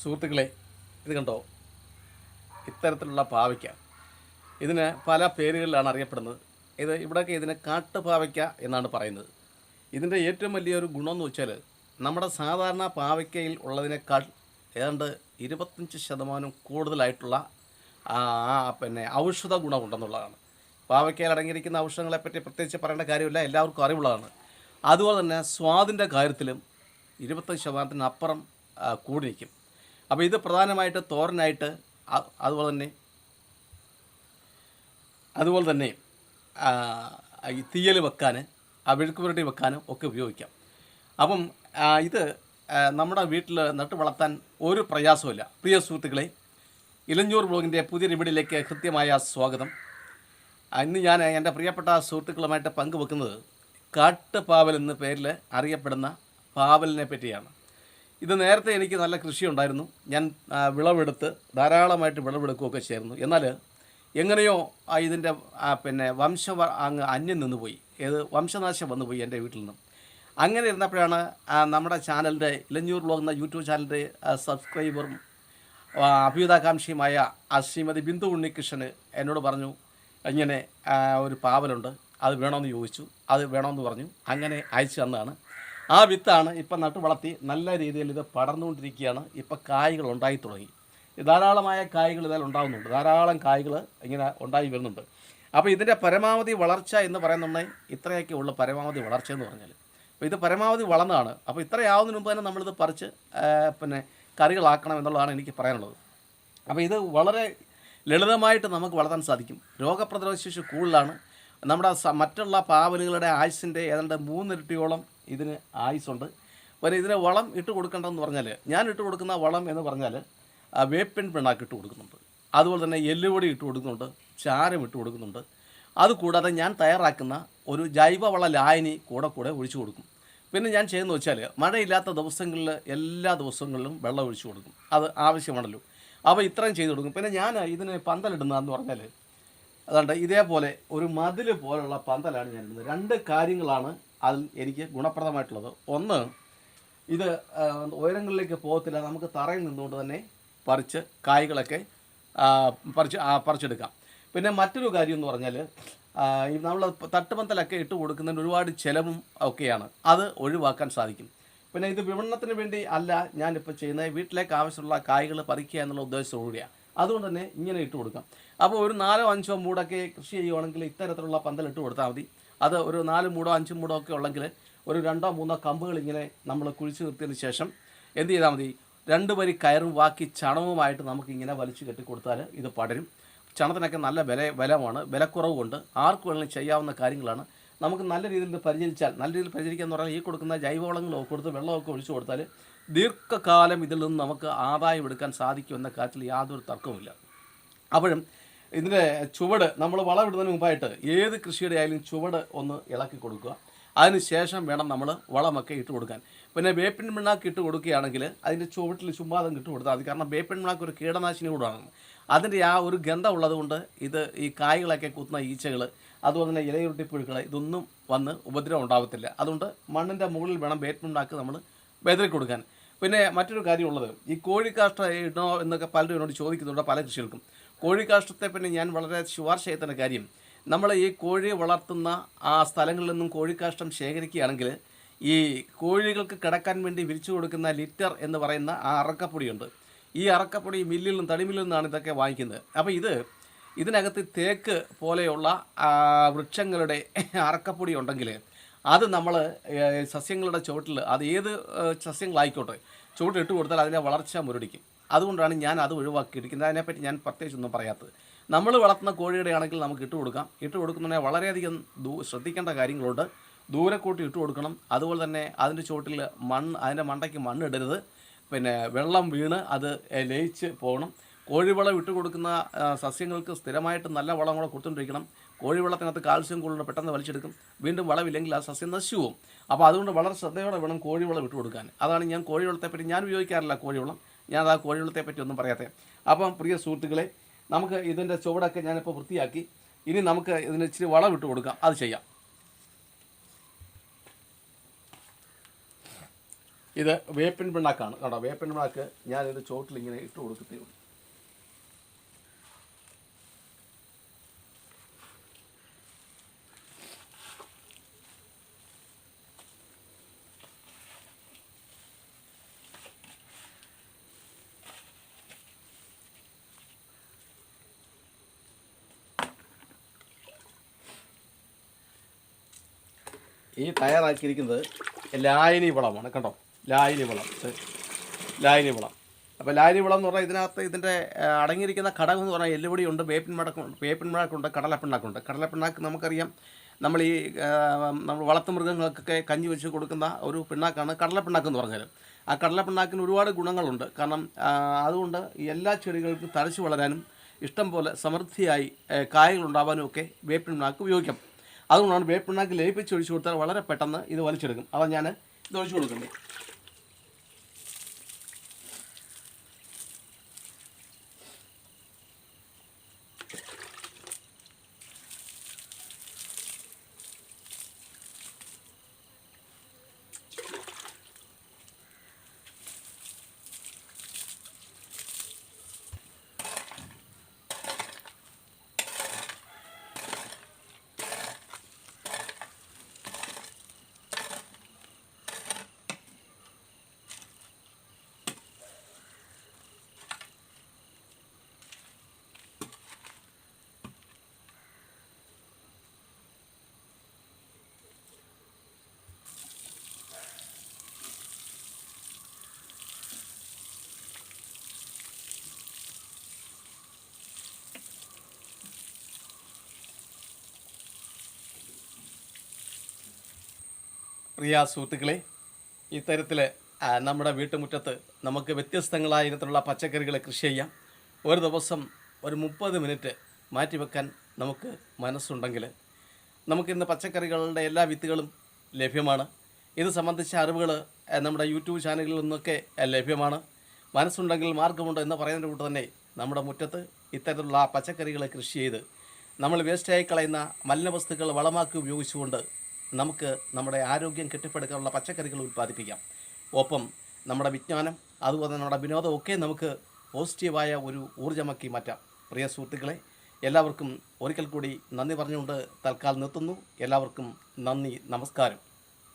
സുഹൃത്തുക്കളെ ഇത് കണ്ടോ? ഇത്തരത്തിലുള്ള പാവയ്ക്ക. ഇതിന് പല പേരുകളിലാണ് അറിയപ്പെടുന്നത്. ഇത് ഇവിടെയൊക്കെ ഇതിന് കാട്ടുപാവയ്ക്ക എന്നാണ് പറയുന്നത്. ഇതിന്റെ ഏറ്റവും വലിയൊരു ഗുണമെന്ന് വെച്ചാൽ നമ്മുടെ സാധാരണ പാവയ്ക്കയിൽ ഉള്ളതിനേക്കാൾ ഏതാണ്ട് ഇരുപത്തഞ്ച് ശതമാനം കൂടുതലായിട്ടുള്ള പിന്നെ ഔഷധ ഗുണമുണ്ടെന്നുള്ളതാണ്. പാവയ്ക്കയിൽ അടങ്ങിയിരിക്കുന്ന ഔഷധങ്ങളെപ്പറ്റി പ്രത്യേകിച്ച് പറയേണ്ട കാര്യമില്ല എല്ലാവർക്കും അറിവുള്ളതാണ്. അതുപോലെ തന്നെ സ്വാദിന്റെ കാര്യത്തിലും ഇരുപത്തഞ്ച് ശതമാനത്തിനപ്പുറം കൂടി നിൽക്കും അപ്പോൾ ഇത് പ്രധാനമായിട്ട് തോരനായിട്ട് അതുപോലെ തന്നെ അതുപോലെ തന്നെ ഈ തീയൽ വെക്കാൻ ആ വെഴുക്ക് പുരട്ടി വെക്കാനും ഒക്കെ ഉപയോഗിക്കാം. അപ്പം ഇത് നമ്മുടെ വീട്ടിൽ നട്ട് വളർത്താൻ ഒരു പ്രയാസമില്ല പ്രിയ സുഹൃത്തുക്കളെ ഇലഞ്ഞൂർ ബ്ലോഗിന്റെ പുതിയ വീടിലേക്ക് കൃത്യമായ സ്വാഗതം. ഇന്ന് ഞാൻ എന്റെ പ്രിയപ്പെട്ട സുഹൃത്തുക്കളുമായിട്ട് പങ്കുവെക്കുന്നത് കാട്ടുപാവൽ എന്ന പേരിൽ അറിയപ്പെടുന്ന പാവലിനെ പറ്റിയാണ്. ഇത് നേരത്തെ എനിക്ക് നല്ല കൃഷി ഉണ്ടായിരുന്നു ഞാൻ വിളവെടുത്ത് ധാരാളമായിട്ട് വിളവെടുക്കുകയൊക്കെ ചേർന്നു എന്നാൽ എങ്ങനെയോ ഇതിന്റെ പിന്നെ വംശ അങ്ങ് അന്യം നിന്നുപോയി. ഏത് വംശനാശം വന്നുപോയി എന്റെ വീട്ടിൽ നിന്നും. അങ്ങനെ ഇരുന്നപ്പോഴാണ് നമ്മുടെ ചാനലിന്റെ ഇലഞ്ഞൂർ ബ്ലോഗ് എന്ന യൂട്യൂബ് ചാനലിന്റെ സബ്സ്ക്രൈബറും അഭ്യുതാകാംക്ഷിയുമായ ശ്രീമതി ബിന്ദു ഉണ്ണികൃഷ്ണന് എന്നോട് പറഞ്ഞു ഇങ്ങനെ ഒരു പാവലുണ്ട്. അത് വേണമെന്ന് ചോദിച്ചു. അത് വേണമെന്ന് പറഞ്ഞു. അങ്ങനെ അയച്ചു തന്നതാണ്. ആ വിത്താണ് ഇപ്പം നട്ടു വളർത്തി നല്ല രീതിയിൽ ഇത് പടർന്നുകൊണ്ടിരിക്കുകയാണ്. ഇപ്പം കായ്കൾ ഉണ്ടായി തുടങ്ങി. ധാരാളമായ കായ്കൾ ഇതിൽ ഉണ്ടാകുന്നുണ്ട് ധാരാളം കായ്കൾ ഇങ്ങനെ ഉണ്ടായി വരുന്നുണ്ട്. അപ്പോൾ ഇതിന്റെ പരമാവധി വളർച്ച എന്ന് പറയുന്നുണ്ടെങ്കിൽ ഇത്രയൊക്കെ ഉള്ള പരമാവധി വളർച്ച എന്ന് പറഞ്ഞാൽ അപ്പോൾ ഇത് പരമാവധി വളർന്നതാണ് അപ്പോൾ ഇത്രയാവുന്നതിന് മുമ്പ് തന്നെ നമ്മളിത് പറിച്ച് പിന്നെ കറികളാക്കണം എന്നുള്ളതാണ് എനിക്ക് പറയാനുള്ളത്. അപ്പോൾ ഇത് വളരെ ലളിതമായിട്ട് നമുക്ക് വളർത്താൻ സാധിക്കും. രോഗപ്രതിരോധ ശേഷി കൂടുതലാണ്. നമ്മുടെ മറ്റുള്ള പാവലുകളുടെ ആയുസിന്റെ ഏതാണ്ട് മൂന്നിരട്ടിയോളം ഇതിന് ആയുസുണ്ട്. പിന്നെ ഇതിന് വളം ഇട്ട് കൊടുക്കേണ്ടതെന്ന് പറഞ്ഞാൽ ഞാൻ ഇട്ട് കൊടുക്കുന്ന വളം എന്ന് പറഞ്ഞാൽ വേപ്പിൻ പിണ്ണാക്ക് ഇട്ട് കൊടുക്കുന്നുണ്ട്. അതുപോലെ തന്നെ എല്ലുപൊടി ഇട്ട് കൊടുക്കുന്നുണ്ട് ചാരം ഇട്ട് കൊടുക്കുന്നുണ്ട്. അതുകൂടാതെ ഞാൻ തയ്യാറാക്കുന്ന ഒരു ജൈവവള ലായനി കൂടെ കൂടെ ഒഴിച്ചു കൊടുക്കും. പിന്നെ ഞാൻ ചെയ്യുന്നത് വെച്ചാൽ മഴയില്ലാത്ത ദിവസങ്ങളിൽ എല്ലാ ദിവസങ്ങളിലും വെള്ളം ഒഴിച്ചു കൊടുക്കും. അത് ആവശ്യമാണല്ലോ. അപ്പോൾ ഇത്രയും ചെയ്തു കൊടുക്കും. പിന്നെ ഞാൻ ഇതിന് പന്തലിടുന്നതെന്ന് പറഞ്ഞാൽ അതുകൊണ്ട് ഇതേപോലെ ഒരു മതിൽ പോലുള്ള പന്തലാണ് ഞാൻ ഇടുന്നത്. രണ്ട് കാര്യങ്ങളാണ് അതിൽ എനിക്ക് ഗുണപ്രദമായിട്ടുള്ളത്. ഒന്ന് ഇത് ഉയരങ്ങളിലേക്ക് പോകത്തില്ല. നമുക്ക് തറയിൽ നിന്നുകൊണ്ട് തന്നെ പറിച്ച് കായ്കളൊക്കെ പറിച്ച് പറിച്ചെടുക്കാം. പിന്നെ മറ്റൊരു കാര്യം എന്ന് പറഞ്ഞാൽ നമ്മൾ തട്ടുപന്തലൊക്കെ ഇട്ട് കൊടുക്കുന്നതിന് ഒരുപാട് ചിലവും ഒക്കെയാണ്. അത് ഒഴിവാക്കാൻ സാധിക്കും. പിന്നെ ഇത് വിപണനത്തിന് വേണ്ടി അല്ല ഞാനിപ്പോൾ ചെയ്യുന്നത് വീട്ടിലേക്ക് ആവശ്യമുള്ള കായ്കൾ പറിക്കുക എന്നുള്ള ഉദ്ദേശത്തോടുകൂടിയാണ് അതുകൊണ്ട് തന്നെ ഇങ്ങനെ ഇട്ട് കൊടുക്കാം. അപ്പോൾ ഒരു നാലോ അഞ്ചോ മൂടൊക്കെ കൃഷി ചെയ്യുവാണെങ്കിൽ ഇത്തരത്തിലുള്ള പന്തൽ ഇട്ട് കൊടുത്താൽ മതി. അത് ഒരു നാല് മൂടോ അഞ്ച് മൂടോ ഒക്കെ ഉള്ളെങ്കിൽ ഒരു രണ്ടോ മൂന്നോ കമ്പുകൾ ഇങ്ങനെ നമ്മൾ കുഴിച്ചു നിർത്തിയതിന് ശേഷം എന്ത് ചെയ്താൽ മതി? രണ്ട് വരി കയറും ബാക്കി ചണവുമായിട്ട് നമുക്ക് ഇങ്ങനെ വലിച്ചു കെട്ടി കൊടുത്താൽ ഇത് പടരും. ചണത്തിനൊക്കെ നല്ല വില വിലമാണ്. വിലക്കുറവുണ്ട് ആർക്കു വേണമെങ്കിലും ചെയ്യാവുന്ന കാര്യങ്ങളാണ്. നമുക്ക് നല്ല രീതിയിൽ പരിചരിച്ചാൽ നല്ല രീതിയിൽ പരിചരിക്കുക എന്ന് പറഞ്ഞാൽ ഈ കൊടുക്കുന്ന ജൈവവളങ്ങളോ കൊടുത്ത് വെള്ളമൊക്കെ ഒഴിച്ചു കൊടുത്താൽ ദീർഘകാലം ഇതിൽ നിന്ന് നമുക്ക് ആദായം എടുക്കാൻ സാധിക്കുമെന്ന കാര്യത്തിൽ യാതൊരു തർക്കവുമില്ല. അപ്പോഴും ഇതിന്റെ ചുവട് നമ്മൾ വളമിടുന്നതിന് മുമ്പായിട്ട് ഏത് കൃഷിയുടെ ആയാലും ചുവട് ഒന്ന് ഇളക്കി കൊടുക്കുക. അതിന് ശേഷം വേണം നമ്മൾ വളമൊക്കെ ഇട്ട് കൊടുക്കാൻ. പിന്നെ വേപ്പിൻ പിണ്ണാക്ക് ഇട്ട് കൊടുക്കുകയാണെങ്കിൽ അതിന്റെ ചുവട്ടിൽ ചുമ്മാതം ഇട്ട് കൊടുത്താൽ മതി. കാരണം വേപ്പിൻ പിണ്ണാക്ക് ഒരു കീടനാശിനി കൂടാണ്. അതിന്റെ ആ ഒരു ഗന്ധം ഉള്ളതുകൊണ്ട് ഇത് ഈ കായ്കളൊക്കെ കുത്തുന്ന ഈച്ചകൾ അതുപോലെ തന്നെ ഇലയുരുട്ടിപ്പുഴുക്കൾ ഇതൊന്നും വന്ന് ഉപദ്രവം ഉണ്ടാവത്തില്ല. അതുകൊണ്ട് മണ്ണിന്റെ മുകളിൽ വേണം വേപ്പിൻ പിണ്ണാക്ക് നമ്മൾ വെതറി കൊടുക്കാൻ. പിന്നെ മറ്റൊരു കാര്യമുള്ളത് ഈ കോഴിക്കാഷ്ട ഇടണോ എന്നൊക്കെ പലരും എന്നോട് ചോദിക്കുന്നുണ്ട് പല കൃഷികൾക്കും. കോഴിക്കാഷ്ടത്തെ പിന്നെ ഞാൻ വളരെ ശുപാർശ ചെയ്യുന്ന കാര്യം നമ്മൾ ഈ കോഴി വളർത്തുന്ന ആ സ്ഥലങ്ങളിൽ നിന്നും കോഴിക്കാഷ്ടം ശേഖരിക്കുകയാണെങ്കിൽ ഈ കോഴികൾക്ക് കിടക്കാൻ വേണ്ടി വിരിച്ചു കൊടുക്കുന്ന ലിറ്റർ എന്ന് പറയുന്ന ആ അറക്കപ്പൊടിയുണ്ട്. ഈ അറക്കപ്പൊടി മില്ലിൽ നിന്നും തടിമില്ലിൽ നിന്നാണ് ഇതൊക്കെ വാങ്ങിക്കുന്നത്. അപ്പോൾ ഇത് ഇതിനകത്ത് തേക്ക് പോലെയുള്ള വൃക്ഷങ്ങളുടെ അറക്കപ്പൊടി ഉണ്ടെങ്കിൽ അത് നമ്മൾ സസ്യങ്ങളുടെ ചുവട്ടിൽ അത് ഏത് സസ്യങ്ങളായിക്കോട്ടെ ചുവട്ടിലിട്ട് കൊടുത്താൽ അതിന്റെ വളർച്ച മുരടിക്കും. അതുകൊണ്ടാണ് ഞാൻ അത് ഒഴിവാക്കിയിരിക്കുന്നത്. അതിനെപ്പറ്റി ഞാൻ പ്രത്യേകിച്ചൊന്നും പറയാത്തത്. നമ്മൾ വളർത്തുന്ന കോഴിയുടെ ആണെങ്കിൽ നമുക്ക് ഇട്ട് കൊടുക്കാം. ഇട്ട് കൊടുക്കുന്നതിനെ വളരെയധികം ദൂ ശ്രദ്ധിക്കേണ്ട കാര്യങ്ങളുണ്ട്. ദൂരെ കൂട്ടി ഇട്ട് കൊടുക്കണം. അതുപോലെ തന്നെ അതിന്റെ ചുവട്ടിൽ മണ്ണ് അതിന്റെ മണ്ടയ്ക്ക് മണ്ണിടരുത് പിന്നെ വെള്ളം വീണ് അത് ലയിച്ച് പോകണം. കോഴിവളം ഇട്ട് കൊടുക്കുന്ന സസ്യങ്ങൾക്ക് സ്ഥിരമായിട്ട് നല്ല വളം കൂടെ കൊടുത്തുകൊണ്ടിരിക്കണം. കോഴിവെള്ളത്തിനകത്ത് കാൽസ്യം കൂടുതൽ പെട്ടെന്ന് വലിച്ചെടുക്കും. വീണ്ടും വളവില്ലെങ്കിൽ ആ സസ്യം നശിച്ചു പോകും അപ്പോൾ അതുകൊണ്ട് വളരെ ശ്രദ്ധയോടെ വേണം കോഴിവളം ഇട്ട് കൊടുക്കാൻ. അതാണ് ഞാൻ കോഴിവെള്ളത്തെപ്പറ്റി ഞാൻ ഉപയോഗിക്കാറില്ല കോഴിവെള്ളം ഞാൻ ആ കോഴിവെള്ളത്തെപ്പറ്റി ഒന്നും പറയാത്തെ. അപ്പം പ്രിയ സുഹൃത്തുക്കളെ നമുക്ക് ഇതിന്റെ ചുവടൊക്കെ ഞാനിപ്പോൾ വൃത്തിയാക്കി. ഇനി നമുക്ക് ഇതിന് ഇച്ചിരി വളം ഇട്ട് കൊടുക്കാം. അത് ചെയ്യാം. ഇത് വേപ്പിൻ പിണ്ണാക്കാണ്. കേട്ടോ വേപ്പിൻ പിണ്ണാക്ക് ഞാനിത് ചോട്ടിൽ ഇങ്ങനെ ഇട്ട് കൊടുക്കത്തേ ഉള്ളൂ. ഈ തയ്യാറാക്കിയിരിക്കുന്നത് ലായനി വളമാണ് കണ്ടോ? ലായനി വളം. ലായനി വളം. അപ്പോൾ ലായനി വളം എന്ന് പറഞ്ഞാൽ ഇതിനകത്ത് ഇതിന്റെ അടങ്ങിയിരിക്കുന്ന ഘടകം എന്ന് പറഞ്ഞാൽ എല്ലുപൊടിയുണ്ട് വേപ്പിൻ മടക്കുണ്ട് വേപ്പിൻ മടക്കുണ്ട് കടലപ്പിണ്ണാക്കുണ്ട് കടലപ്പിണ്ണാക്ക് നമുക്കറിയാം നമ്മൾ ഈ നമ്മൾ വളർത്തു മൃഗങ്ങൾക്കൊക്കെ കഞ്ഞി വെച്ച് കൊടുക്കുന്ന ഒരു പിണ്ണാക്കാണ് കടലപ്പിണ്ണാക്ക് എന്ന് പറഞ്ഞാൽ ആ കടലപ്പിണ്ണാക്കിന് ഒരുപാട് ഗുണങ്ങളുണ്ട്. കാരണം അതുകൊണ്ട് എല്ലാ ചെടികൾക്കും തഴച്ചു വളരാനും ഇഷ്ടം പോലെ സമൃദ്ധിയായി കായകളുണ്ടാവാനും ഒക്കെ വേപ്പിൻ പിണ്ണാക്ക് ഉപയോഗിക്കാം. അതുകൊണ്ടാണ് വേപ്പിണ്ണാക്ക് ലയിപ്പിച്ച് ഒഴിച്ചു കൊടുത്താൽ വളരെ പെട്ടെന്ന് ഇത് വലിച്ചെടുക്കും. അപ്പം ഞാൻ ഇത് ഒഴിച്ചു കൊടുക്കുന്നത് പ്രിയ സുഹൃത്തുക്കളെ ഇത്തരത്തിൽ നമ്മുടെ വീട്ടുമുറ്റത്ത് നമുക്ക് വ്യത്യസ്തങ്ങളായ ഇനത്തിലുള്ള പച്ചക്കറികൾ കൃഷി ചെയ്യാം. ഒരു ദിവസം ഒരു മുപ്പത് മിനിറ്റ് മാറ്റിവെക്കാൻ നമുക്ക് മനസ്സുണ്ടെങ്കിൽ നമുക്കിന്ന് പച്ചക്കറികളുടെ എല്ലാ വിത്തുകളും ലഭ്യമാണ്. ഇത് സംബന്ധിച്ച അറിവുകൾ നമ്മുടെ യൂട്യൂബ് ചാനലുകളിൽ നിന്നൊക്കെ ലഭ്യമാണ്. മനസ്സുണ്ടെങ്കിൽ മാർഗമുണ്ട് എന്ന് പറയുന്നതിന് കൂട്ട് തന്നെ നമ്മുടെ മുറ്റത്ത് ഇത്തരത്തിലുള്ള പച്ചക്കറികൾ കൃഷി ചെയ്ത് നമ്മൾ വേസ്റ്റായി കളയുന്ന മലിനവസ്തുക്കൾ വളമാക്കി ഉപയോഗിച്ചുകൊണ്ട് നമുക്ക് നമ്മുടെ ആരോഗ്യം കെട്ടിപ്പടുക്കാനുള്ള പച്ചക്കറികൾ ഉൽപ്പാദിപ്പിക്കാം. ഒപ്പം നമ്മുടെ വിജ്ഞാനം അതുപോലെ നമ്മുടെ വിനോദം ഒക്കെ നമുക്ക് പോസിറ്റീവായ ഒരു ഊർജമാക്കി മാറ്റാം. പ്രിയ സുഹൃത്തുക്കളെ എല്ലാവർക്കും ഒരിക്കൽ കൂടി നന്ദി പറഞ്ഞുകൊണ്ട് തൽക്കാലം നിർത്തുന്നു. എല്ലാവർക്കും നന്ദി നമസ്കാരം.